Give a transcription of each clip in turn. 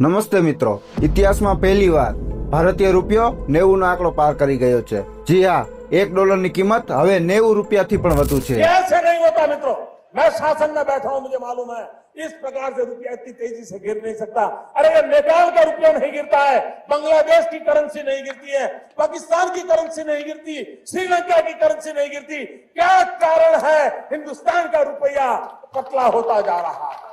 નમસ્તે મિત્રો ઇતિહાસમાં પહેલી વાર ભારતીય રૂપિયો નેવું નો આંકડો પાર કરી ગયો છે જી હા એક ડોલરની કિંમત હવે નેવું રૂપિયાથી પણ વધુ છે कैसे नहीं होता मित्रों मैं शासन में बैठा हूं मुझे मालूम है इस प्रकार से रुपया इतनी तेजी से गिर नहीं सकता अरे ये नेपाल का रुपया नहीं गिरता है बांग्लादेश की करेंसी नहीं गिरती है पाकिस्तान की करेंसी नहीं गिरती श्रीलंका की करेंसी नहीं गिरती क्या कारण है हिंदुस्तान का रुपया पतला होता जा रहा है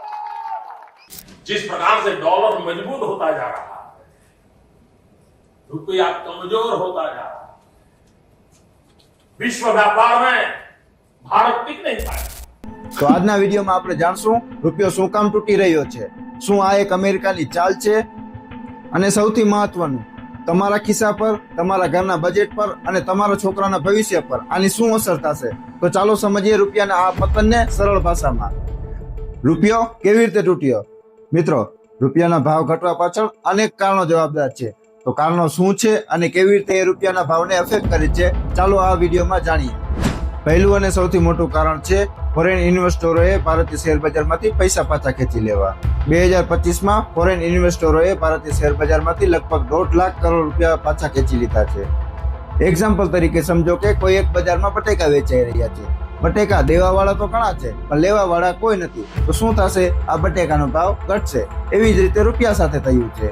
जिस प्रकार से डॉलर मजबूत होता जा रहा है रुपया कमजोर होता जा रहा है विश्व व्यापार में भारत टिक नहीं पाएगा તો આજના વિડીયોમાં આપણે જાણશું રૂપિયો શું કામ તૂટી રહ્યો છે શું આ એક અમેરિકાની ચાલ છે અને સૌથી મહત્વનું તમારા ખિસ્સા પર તમારા ઘરના બજેટ પર અને તમારા છોકરાના ભવિષ્ય પર આની શું અસર થશે તો ચાલો સમજીએ રૂપિયાના આ પતનને સરળ ભાષામાં રૂપિયો કેવી રીતે તૂટ્યો મિત્રો, રૂપિયાના ભાવ ઘટવા પાછળ અનેક કારણો જવાબદાર છે. તો કારણો શું છે અને કેવી રીતે એ રૂપિયાના ભાવને અફેક્ટ કરે છે, ચાલો આ વિડીયોમાં જાણીએ. પહેલું અને સૌથી મોટું કારણ છે ફોરેન ઇન્વેસ્ટરોએ ભારતીય શેર બજારમાંથી પૈસા પાછા ખેંચી લેવા. બે હજાર પચીસમાં ફોરેન ઇન્વેસ્ટરોએ ભારતીય શેર બજારમાંથી લગભગ દોઢ લાખ કરોડ રૂપિયા પાછા ખેંચી લીધા છે. એક્ઝામ્પલ તરીકે સમજો કે કોઈ એક બજારમાં બટેકા વેચાઈ રહ્યા છે. બટેકા દેવાવાળા તો ઘણા છે, પણ લેવાવાળા કોઈ નથી. તો શું થશે? આ બટેકાનો ભાવ ઘટશે. એવી જ રીતે રૂપિયા સાથે થયું છે.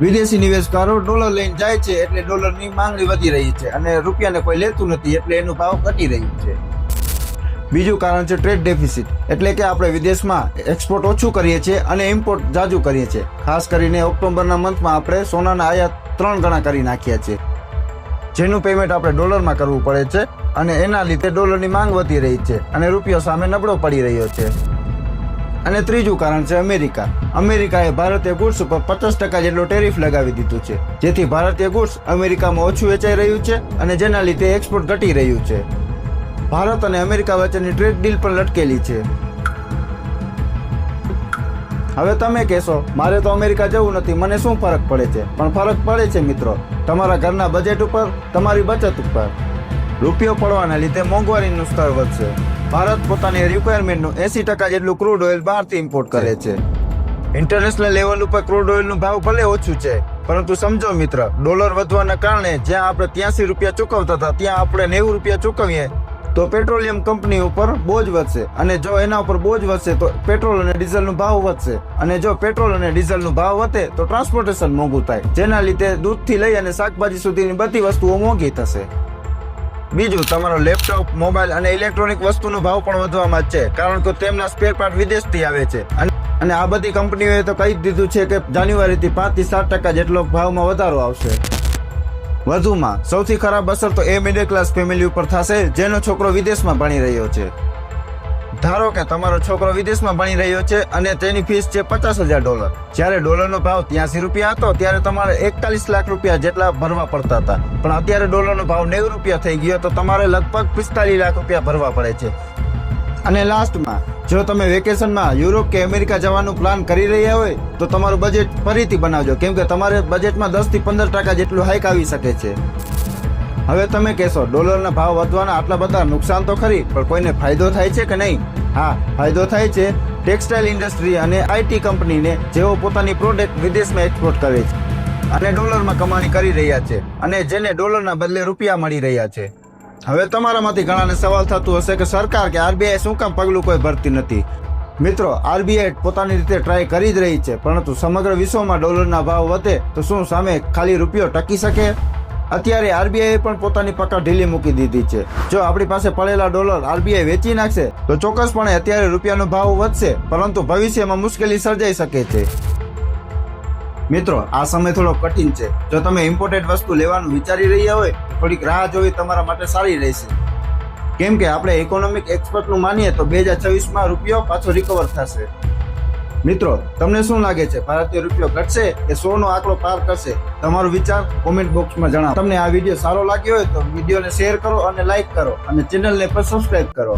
વિદેશી નિવેશકારો ડોલર લઈને જાય છે એટલે ડોલરની માંગણી વધી રહી છે અને રૂપિયાને કોઈ લેતું નથી એટલે એનું ભાવ ઘટી રહ્યું છે. બીજું કારણ છે ટ્રેડ ડેફિસિટ. એટલે કે આપણે વિદેશમાં એક્સપોર્ટ ઓછું કરીએ છીએ અને ઇમ્પોર્ટ જાજુ કરીએ છીએ. ખાસ કરીને ઓક્ટોબરના મંથમાં આપણે સોનાના આયાત ત્રણ ગણા કરી નાખ્યા છે. જેનું પેમેન્ટ આપણે ડોલરમાં કરવું પડે છે. અને એના લીધે ડોલરની માંગ વધી રહી છે અને રૂપિયો સામે નબળો પડી રહ્યો છે. અને ત્રીજું કારણ છે અમેરિકા. અમેરિકાએ ભારતીય ગુડ્સ ઉપર પચાસ ટકા જેટલો ટેરિફ લગાવી દીધું છે. જેથી ભારતીય ગુડ્સ અમેરિકામાં ઓછું વેચાઈ રહ્યું છે અને જેના લીધે એક્સપોર્ટ ઘટી રહ્યું છે. ભારત અને અમેરિકા વચ્ચેની ટ્રેડ ડીલ પણ લટકેલી છે. હવે તમે કહેશો, મારે તો અમેરિકા જવું નથી, મને શું ફરક પડે છે? પણ ફરક પડે છે, મિત્રો. તમારા ઘરના બજેટ ઉપર, તમારી બચત ઉપર. રૂપિયો પડવાના લીધે મોંઘવારીનું સ્તર વધશે. ભારત પોતાની રિક્વાયરમેન્ટનું એસી ટકા જેટલું ક્રૂડ ઓઇલ બહારથી ઇમ્પોર્ટ કરે છે. ઇન્ટરનેશનલ લેવલ ઉપર ક્રૂડ ઓઇલનું ભાવ ભલે ઓછું છે, પરંતુ સમજો મિત્ર ડોલર વધવાના કારણે જ્યાં આપણે ત્યાંસી રૂપિયા ચૂકવતા હતા, ત્યાં આપણે નેવું રૂપિયા ચૂકવીએ, તો પેટ્રોલિયમ કંપની ઉપર બોજ વધશે. અને જો એના ઉપર બોજ વધશે, તો પેટ્રોલ અને ડીઝલનું ભાવ વધશે. અને જો પેટ્રોલ અને ડીઝલનું ભાવ વધે, તો ટ્રાન્સપોર્ટેશન મોંઘું થાય. જેના લીધે દૂધથી લઈ અને શાકભાજી સુધીની બધી વસ્તુઓ મોંઘી થશે. બીજું, તમારો લેપટોપ, મોબાઈલ અને ઇલેક્ટ્રોનિક વસ્તુનો ભાવ પણ વધવામાં જ છે, કારણ કે તેમના સ્પેર પાર્ટ વિદેશથી આવે છે. અને આ બધી કંપનીઓએ તો કહી જ દીધું છે કે જાન્યુઆરીથી પાંચથી સાત ટકા જેટલો ભાવમાં વધારો આવશે. વધુમાં, સૌથી ખરાબ અસર તો એ મિડલ ક્લાસ ફેમિલી ઉપર થશે, જેનો છોકરો વિદેશમાં ભણી રહ્યો છે. ધારો કે તમારો છોકરો વિદેશમાં ભણી રહ્યો છે અને તેની ફીસ છે પચાસ હજાર ડોલર જ્યારે ડોલરનો ભાવ ત્યાંસી રૂપિયા હતો, ત્યારે તમારે એકતાલીસ લાખ રૂપિયા જેટલા ભરવા પડતા હતા. પણ અત્યારે ડોલરનો ભાવ નેવું રૂપિયા થઈ ગયો તો તમારે લગભગ પિસ્તાલીસ લાખ રૂપિયા ભરવા પડે છે. અને લાસ્ટમાં જો તમે વેકેશનમાં યુરોપ કે અમેરિકા જવાનું પ્લાન કરી રહ્યા હોય, તો તમારું બજેટ ફરીથી બનાવજો. કેમ કે તમારે બજેટમાં દસથી પંદર ટકા જેટલું હાઇક આવી શકે છે. હવે તમે કહેશો ડોલરના ભાવ વધવાના આટલા બધા નુકસાન તો ખરી, પણ કોઈને ફાયદો થાય છે કે નહીં? હા, ફાયદો થાય છે. ટેક્સટાઇલ ઇન્ડસ્ટ્રી અને આઈટી કંપનીને જેઓ પોતાની પ્રોડક્ટ વિદેશમાં એક્સપોર્ટ કરે છે અને ડોલરમાં કમાણી કરી રહ્યા છે અને જેને ડોલરના બદલે રૂપિયા મળી રહ્યા છે. હવે તમારામાંથી ઘણાને સવાલ થતું હશે કે સરકાર કે આરબીઆઈ શું કામ પગલું કોઈ ભરતી નથી. મિત્રો, આરબીઆઈ પોતાની રીતે ટ્રાય કરી જ રહી છે, પરંતુ સમગ્ર વિશ્વમાં ડોલરના ભાવ વધે તો શું સામે ખાલી રૂપિયો ટકી શકે? અત્યારે આરબીઆઈ પણ પોતાની પકડ ઢીલી મૂકી દીધી છે. જો આપણી પાસે પડેલા ડોલર આરબીઆઈ વેચી નાખશે, તો ચોક્કસપણે અત્યારે રૂપિયાનો ભાવ વધશે, પરંતુ ભવિષ્યમાં મુશ્કેલી સર્જાઈ શકે છે. મિત્રો, આ સમય થોડો કઠિન છે. જો તમે ઇમ્પોર્ટેડ વસ્તુ લેવાનું વિચારી રહ્યા હોય, થોડીક રાહ જોવી તમારા માટે સારી રહેશે. કેમ કે આપણે ઇકોનોમિક એક્સપર્ટનું માનીએ તો બે હજાર છવ્વીસમાં રૂપિયો પાછો રિકવર થશે. મિત્રો, તમને શું લાગે છે? ભારતીય રૂપિયો ઘટશે કે સો નો આંકડો પાર કરશે? તમારો વિચાર કોમેન્ટ બોક્સમાં જણાવો. તમને આ વીડિયો સારો લાગ્યો હોય તો વિડીયોને શેર કરો અને લાઈક કરો અને ચેનલને પણ સબસ્ક્રાઇબ કરો.